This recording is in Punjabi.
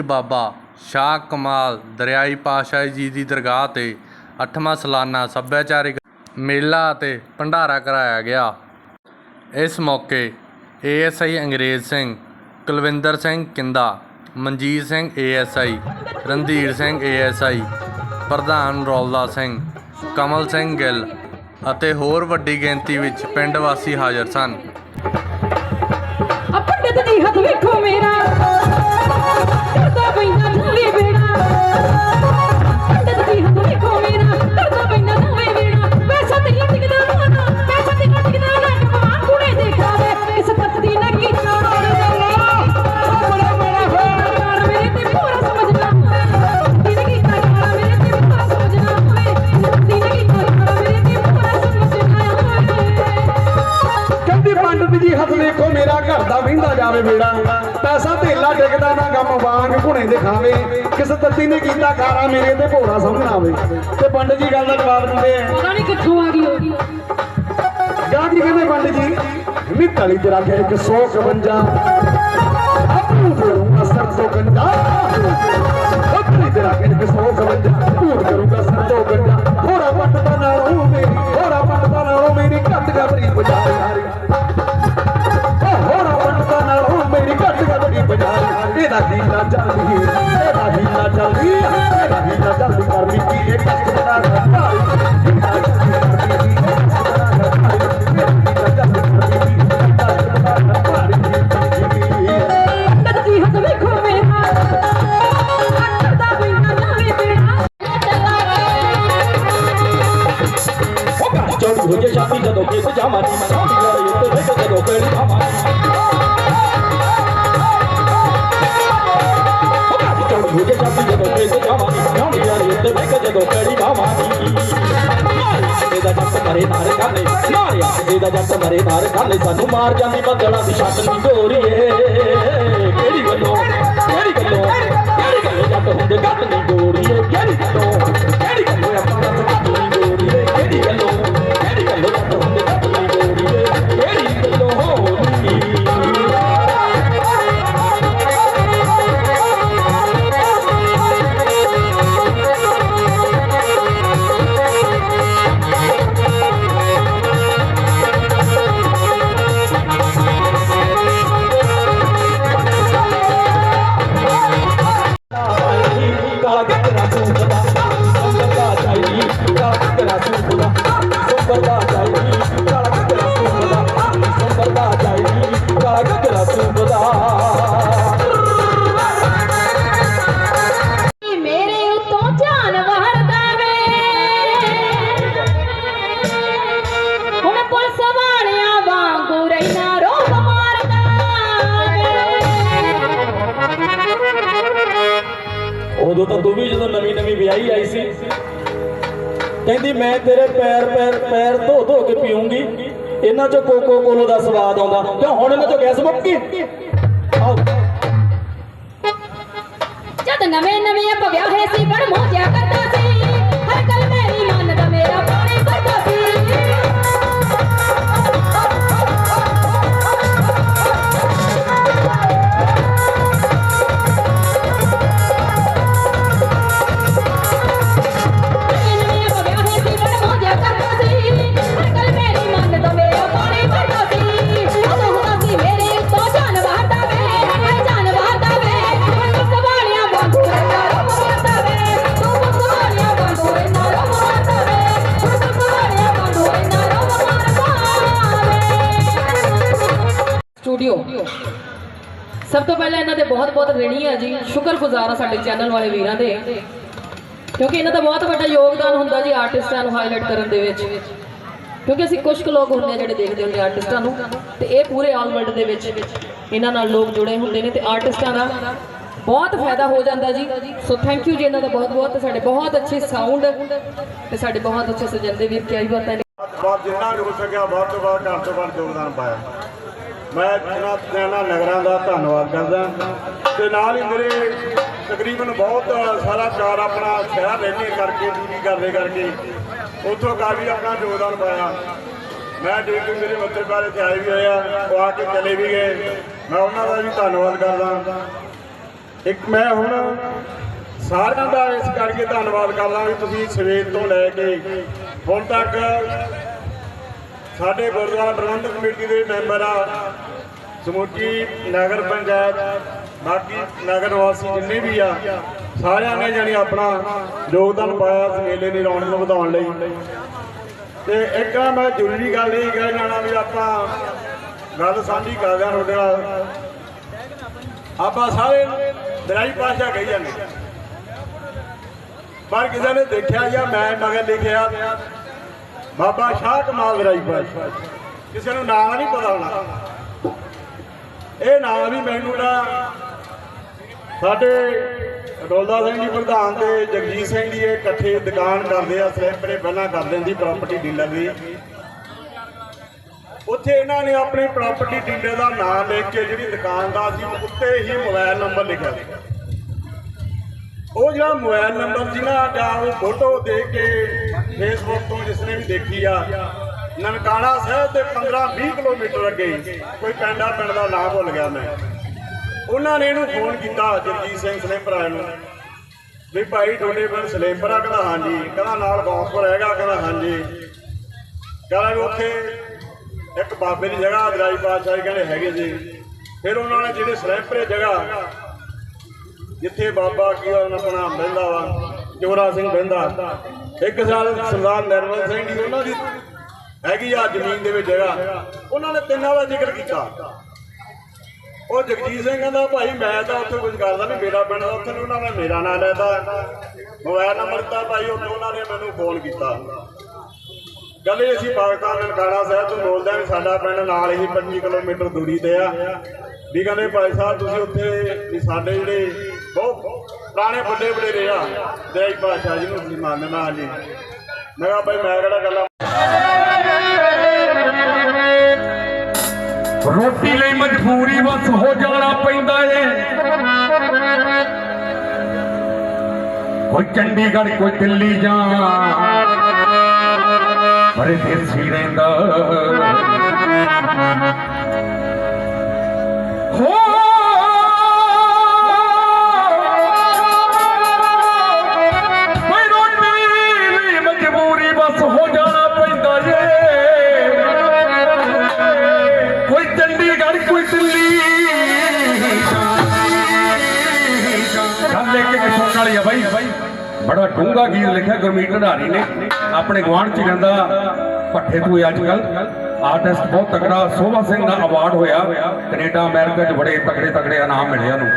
ਪੀਰ ਬਾਬਾ ਸ਼ਾਹ ਕਮਾਲ ਦਰਿਆਈ ਪਾਤਸ਼ਾਹ ਜੀ ਦੀ ਦਰਗਾਹ ਤੇ 8ਵਾਂ ਸਾਲਾਨਾ ਸੱਭਿਆਚਾਰਿਕ ਮੇਲਾ ਅਤੇ ਭੰਡਾਰਾ ਕਰਾਇਆ ਗਿਆ। ਇਸ ਮੌਕੇ ASI Angrez Singh, Kulwinder Singh Kinda, Manjit Singh ASI Randhir Singh ASI ਪ੍ਰਧਾਨ ਰੌਲਾ ਸਿੰਘ, ਕਮਲ ਸਿੰਘ ਗਿੱਲ ਅਤੇ ਹੋਰ ਵੱਡੀ ਗਿਣਤੀ ਵਿੱਚ ਪਿੰਡ ਵਾਸੀ ਹਾਜ਼ਰ ਸਨ। ਆ ਪੰਡਤ ਦੀ ਹੱਥ ਵੇਖੋ ਮੇਰਾ। ਰਹਿੰਦਾ ਜਾਵੇ ਬੇੜਾ ਪੈਸਾ ਢੇਲਾ ਡਿੱਗਦਾ ਨਾ ਗਮ ਵਾਂਗ ਘੁਣੇ ਦੇ ਖਾਵੇ ਕਿਸ ਤੱਤੀ ਨੇ ਕੀਤਾ ਖਾਰਾ ਮੇਰੇ ਤੇ ਭੋਰਾ ਸਮਝਣਾ ਆਵੇ ਤੇ ਪੰਡਤ ਜੀ ਗੱਲ ਦਾ ਜਵਾਬ ਦਿੰਦੇ ਆ। ਪਤਾ ਨਹੀਂ ਕਿੱਥੋਂ ਆ ਗਈ ਹੋਈ ਗਾਂਧੀ ਕਹਿੰਦੇ ਪੰਡਤ ਜੀ ਨਿੱਤ ਵਾਲੀ ਤੇਰਾ 152 ਚੌੜੀ ਹੋ ਜੇ ਸ਼ਾਮੀ ਜਦੋਂ ਕੇ ਪਜਾਮਾ ਨੀ ਮਨਾਉਂਦੀ ਲੜਾਈ ਉੱਤੇ ਵੇਖ ਜਦੋਂ ਕਿਹੜੀ ਖਾਮਾ ਚੌੜੀ ਹੋ ਜੇ ਸ਼ਾਮੀ ਜਦੋਂ ਕੇ ਪਜਾਮਾ ਨੀ ਮਨਾਉਂਦੀ ਲੜਾਈ ਉੱਤੇ ਜਦੋਂ ਕਿਹੜੀ ਖਾਮਾ ਇਹਦਾ ਜੱਟ ਮਰੇ ਨਾਰ ਕਾਲੇ ਮਾਰਿਆ ਇਹਦਾ ਜੱਟ ਮਰੇ ਨਾਰ ਕਾਲੇ ਸਾਨੂੰ ਮਾਰ ਜਾਂਦੀ ਬੰਦੜਾ ਦੀ ਛੱਤ ਨਹੀਂ ਗੋਰੀਏ ਕਿਹੜੀ ਗੱਲੋਂ? ਕਿਹੜੀ ਗੱਲੋਂ? ਕਿਹੜੀ ਗੱਲੋਂ? ਜੱਟ ਹੁੰਦੇ ਗੱਟ ਨਹੀਂ। ਉਦੋਂ ਤਾਂ ਤੂੰ ਵੀ ਜਦੋਂ ਨਵੀਂ ਨਵੀਂ ਵਿਆਹੀ ਆਈ ਸੀ, ਕਹਿੰਦੀ ਮੈਂ ਤੇਰੇ ਪੈਰ ਪੈਰ ਪੈਰ ਧੋ ਧੋ ਕੇ ਪੀਉਂਗੀ ਇਹਨਾਂ ਚੋਂ ਕੋਕੋ ਕੋਲੋ ਦਾ ਸਵਾਦ ਆਉਂਦਾ। ਤੇ ਹੁਣ ਇਹਨਾਂ ਚੋਂ ਗੈਸ ਮੁੱਕ? ਗਈ ਆਓ। ਜਦ ਨਵੇਂ ਨਵੇਂ ਆਪਾਂ ਵਿਆਹੇ ਸੀ ਬੜ ਮੋਜਿਆ ਕਰਦਾ ਸੀ। ਸਟੂਡੀਓ ਸਭ ਤੋਂ ਪਹਿਲਾਂ ਇਹਨਾਂ ਦੇ ਬਹੁਤ ਬਹੁਤ ਰਣੀ ਆ ਜੀ। ਸ਼ੁਕਰਗੁਜ਼ਾਰ ਆ ਸਾਡੇ ਚੈਨਲ ਵਾਲੇ ਵੀਰਾਂ ਦੇ। ਕਿਉਂਕਿ ਇਹਨਾਂ ਦਾ ਬਹੁਤ ਵੱਡਾ ਯੋਗਦਾਨ ਹੁੰਦਾ ਜੀ ਆਰਟਿਸਟਾਂ ਨੂੰ ਹਾਈਲਾਈਟ ਕਰਨ ਦੇ ਵਿੱਚ। ਕਿਉਂਕਿ ਅਸੀਂ ਕੁਝ ਕੁ ਲੋਕ ਹੁੰਦੇ ਆ ਜਿਹੜੇ ਦੇਖਦੇ ਹੁੰਦੇ ਆਰਟਿਸਟਾਂ ਨੂੰ। ਤੇ ਇਹ ਪੂਰੇ ਆਲ ਵਰਲਡ ਦੇ ਵਿੱਚ ਇਹਨਾਂ ਨਾਲ ਲੋਕ ਜੁੜੇ ਹੁੰਦੇ ਨੇ ਤੇ ਆਰਟਿਸਟਾਂ ਦਾ ਬਹੁਤ ਫਾਇਦਾ ਹੋ ਜਾਂਦਾ ਜੀ। ਸੋ ਥੈਂਕ ਯੂ ਜੀ ਇਹਨਾਂ ਦਾ ਬਹੁਤ ਬਹੁਤ। ਤੇ ਸਾਡੇ ਬਹੁਤ ਅੱਛੇ ਸਾਊਂਡ ਤੇ ਸਾਡੇ ਬਹੁਤ ਅੱਛੇ ਸਜੰਦੇ ਵੀਰ ਕੀ ਆਈ ਬਾਤਾਂ ਨੇ। ਬਹੁਤ ਜਿੰਨਾ ਵੀ ਹੋ ਸਕਿਆ ਬਹੁਤ ਬਹੁਤ ਘੱਟ ਤੋਂ ਯੋਗਦਾਨ ਪਾਇਆ। ਮੈਂ ਇਹਨਾਂ ਇਹਨਾਂ ਨਗਰਾਂ ਦਾ ਧੰਨਵਾਦ ਕਰਦਾ। ਤੇ ਨਾਲ ਹੀ ਮੇਰੇ ਤਕਰੀਬਨ ਬਹੁਤ ਸਾਰਾ ਚਾਰ ਆਪਣਾ ਸ਼ਹਿਰ ਰਹਿੰਦੇ ਕਰਕੇ ਡਿਊਟੀ ਕਰਦੇ ਕਰਕੇ, ਉੱਥੋਂ ਕਾਫੀ ਆਪਣਾ ਯੋਗਦਾਨ ਪਾਇਆ। ਮੈਂ ਡਿਊਟੀ ਮੇਰੇ ਮਿੱਤਰ ਬਾਰੇ 'ਤੇ ਆਏ ਵੀ ਹੋਇਆ ਉਹ ਆ ਕੇ ਚਲੇ ਵੀ ਗਏ। ਮੈਂ ਉਹਨਾਂ ਦਾ ਵੀ ਧੰਨਵਾਦ ਕਰਦਾ। ਇੱਕ ਮੈਂ ਹੁਣ ਸਾਰਿਆਂ ਦਾ ਇਸ ਕਰਕੇ ਧੰਨਵਾਦ ਕਰਦਾ ਵੀ ਤੁਸੀਂ ਸਵੇਰ ਤੋਂ ਲੈ ਕੇ ਹੁਣ ਤੱਕ ਸਾਡੇ ਗੁਰਦੁਆਰਾ ਪ੍ਰਬੰਧਕ ਕਮੇਟੀ ਦੇ ਮੈਂਬਰ ਆ, ਸਮੁੱਚੀ ਨਗਰ ਪੰਚਾਇਤ, ਬਾਕੀ ਨਗਰ ਵਾਸੀ ਜਿੰਨੇ ਵੀ ਆ, ਸਾਰਿਆਂ ਨੇ ਜਾਣੀ ਆਪਣਾ ਯੋਗਦਾਨ ਪਾਇਆ ਇਸ ਮੇਲੇ ਦੀ ਰੌਣਕ ਵਧਾਉਣ ਲਈ। ਤੇ ਇੱਕ ਆ ਮੈਂ ਜ਼ਰੂਰੀ ਗੱਲ ਇਹ ਕਹਿ ਜਾਣਾ ਵੀ ਆਪਾਂ ਗੱਲ ਸਾਂਝੀ ਕਰਦੇ ਹਾਂ ਤੁਹਾਡੇ ਨਾਲ। ਆਪਾਂ ਸਾਰੇ ਦਰਾਈ ਪਾਸ਼ਾ ਕਹੀ ਜਾਂਦੇ। ਪਰ ਕਿਸੇ ਨੇ ਦੇਖਿਆ ਜਾਂ ਮੈਂ ਮਗਰ ਲਿਖਿਆ ਬਾਬਾ ਸ਼ਾਹ ਕਮਾਲ ਦਰਾਈ ਪਾਸ਼ਾ। ਕਿਸੇ ਨੂੰ ਨਾਮ ਨਹੀਂ ਪਤਾ ਹੋਣਾ। ਇਹ ਨਾਮ ਵੀ ਮੈਨੂੰ ਨਾ ਸਾਡੇ ਡੋਲਦਾ ਸਿੰਘ ਜੀ ਪ੍ਰਧਾਨ ਤੇ ਜਗਜੀਤ ਸਿੰਘ ਜੀ ਇਹ ਇਕੱਠੇ ਦੁਕਾਨ ਕਰਦੇ ਆ, ਸਲੈਂਪਰੇ ਪਹਿਲਾਂ ਕਰਦੇ ਸੀ ਪ੍ਰਾਪਰਟੀ ਡੀਲਰ ਦੀ। ਉੱਥੇ ਇਹਨਾਂ ਨੇ ਆਪਣੀ ਪ੍ਰਾਪਰਟੀ ਡੀਲਰ ਦਾ ਨਾਮ ਲਿਖ ਕੇ ਜਿਹੜੀ ਦੁਕਾਨ ਦਾ ਸੀ ਉੱਤੇ ਹੀ ਮੋਬਾਈਲ ਨੰਬਰ ਲਿਖਿਆ ਸੀ। ਉਹ ਜਿਹੜਾ ਮੋਬਾਈਲ ਨੰਬਰ ਜਿਹਨਾਂ ਨਾ ਉਹ ਫੋਟੋ ਦੇ ਕੇ ਫੇਸਬੁੱਕ ਤੋਂ ਜਿਸ ਨੇ ਵੀ ਦੇਖੀ ਆ, ਨਨਕਾਣਾ ਸਾਹਿਬ ਦੇ 15 20 ਕਿਲੋਮੀਟਰ ਅੱਗੇ ਕੋਈ ਪਿੰਡ ਪਿੰਡ ਦਾ ਨਾਮ ਭੁੱਲ ਗਿਆ ਮੈਂ। ਉਹਨਾਂ ਨੇ ਇਹਨੂੰ ਫੋਨ ਕੀਤਾ, ਜਗਜੀਤ ਸਿੰਘ ਸਲੇਪਰਾ ਨੂੰ। ਵੀ ਭਾਈ, ਤੁਹਾਡੇ ਪਿੰਡ ਸਲੇਪਰਾ ਕਹਿੰਦਾ, ਹਾਂਜੀ। ਕਹਿੰਦਾ, ਨਾਲ ਗੌਂਸਪੁਰ ਹੈਗਾ। ਕਹਿੰਦਾ, ਹਾਂਜੀ। ਕਹਿੰਦਾ ਵੀ ਉੱਥੇ ਇੱਕ ਬਾਬੇ ਦੀ ਜਗ੍ਹਾ ਅਦਰਾਈ ਪਾਤਸ਼ਾਹੀ ਕਹਿੰਦੇ ਹੈਗੇ ਜੀ। ਫਿਰ ਉਹਨਾਂ ਨੇ ਜਿਹੜੇ ਸਲੇਪਰੇ ਜਗ੍ਹਾ ਜਿੱਥੇ ਬਾਬਾ ਕੀ ਆਪਣਾ ਬਹਿੰਦਾ ਵਾ, ਜੋਰਾ ਸਿੰਘ ਬਹਿੰਦਾ। ਇੱਕ ਸਾਲ ਸਰਦਾਰ ਨਿਰਮਲ ਸਿੰਘ ਜੀ, ਉਹਨਾਂ ਦੀ ਹੈਗੀ ਆ ਜ਼ਮੀਨ ਦੇ ਵਿੱਚ ਜਗ੍ਹਾ। ਉਹਨਾਂ ਨੇ ਤਿੰਨਾਂ ਦਾ ਜ਼ਿਕਰ ਕੀਤਾ। ਉਹ ਜਗਜੀਤ ਸਿੰਘ ਕਹਿੰਦਾ, ਭਾਈ, ਮੈਂ ਤਾਂ ਉੱਥੇ ਕੁਝ ਕਰਦਾ ਨਹੀਂ, ਮੇਰਾ ਪਿੰਡ ਦਾ ਉੱਥੇ ਉਹਨਾਂ ਨੇ ਮੇਰਾ ਨਾਂ ਲੈਦਾ ਮੋਬਾਈਲ ਨੰਬਰ ਦਿੱਤਾ ਭਾਈ, ਉੱਥੇ ਉਹਨਾਂ ਨੇ ਮੈਨੂੰ ਫੋਨ ਕੀਤਾ। ਕਹਿੰਦੇ, ਅਸੀਂ ਪਾਕਿਸਤਾਨ ਨਨਕਾਣਾ ਸਾਹਿਬ ਤੋਂ ਬੋਲਦੇ ਹਾਂ ਵੀ ਸਾਡਾ ਪਿੰਡ ਨਾਲ ਹੀ 25 ਕਿਲੋਮੀਟਰ ਦੂਰੀ ਤੇ ਆ। ਵੀ ਕਹਿੰਦੇ, ਭਾਈ ਸਾਹਿਬ, ਤੁਸੀਂ ਉੱਥੇ ਵੀ ਸਾਡੇ ਜਿਹੜੇ ਬਹੁਤ ਪੁਰਾਣੇ ਵੱਡੇ ਵੱਡੇ ਰਿਹਾ ਦੇਸ਼ ਭਾਸ਼ਾ ਜੀ ਨੂੰ ਤੁਸੀਂ ਮੰਨਦੇ ਮੈਂ ਕਿਹਾ ਭਾਈ ਮੈਂ ਕਿਹੜਾ ਗੱਲਾਂ ਰੋਟੀ ਲਈ ਮਜਬੂਰੀ ਵਸ ਹੋ ਜਾਣਾ ਪੈਂਦਾ ਏ। ਕੋਈ ਚੰਡੀਗੜ੍ਹ, ਕੋਈ ਦਿੱਲੀ ਜਾ ਪਰਦੇਸੀ ਰਹਿੰਦਾ। ਵਾਲੀ ਆ ਬਾਈ। ਬੜਾ ਡੂੰਘਾ ਗੀਤ ਲਿਖਿਆ ਗੁਰਮੀਤ ਢਾਰੀ ਨੇ। ਆਪਣੇ ਗਵਾਂਢ ਚ ਰਹਿੰਦਾ ਭੱਠੇ ਤੋਂ ਅੱਜ ਕੱਲ ਆਰਟਿਸਟ ਬਹੁਤ ਤਕੜਾ। ਸੋਭਾ ਸਿੰਘ ਦਾ ਅਵਾਰਡ ਹੋਇਆ। ਕੈਨੇਡਾ, ਅਮਰੀਕਾ ਚ ਬੜੇ ਤਕੜੇ ਤਕੜੇ ਇਨਾਮ ਮਿਲੇ ਉਹਨੂੰ।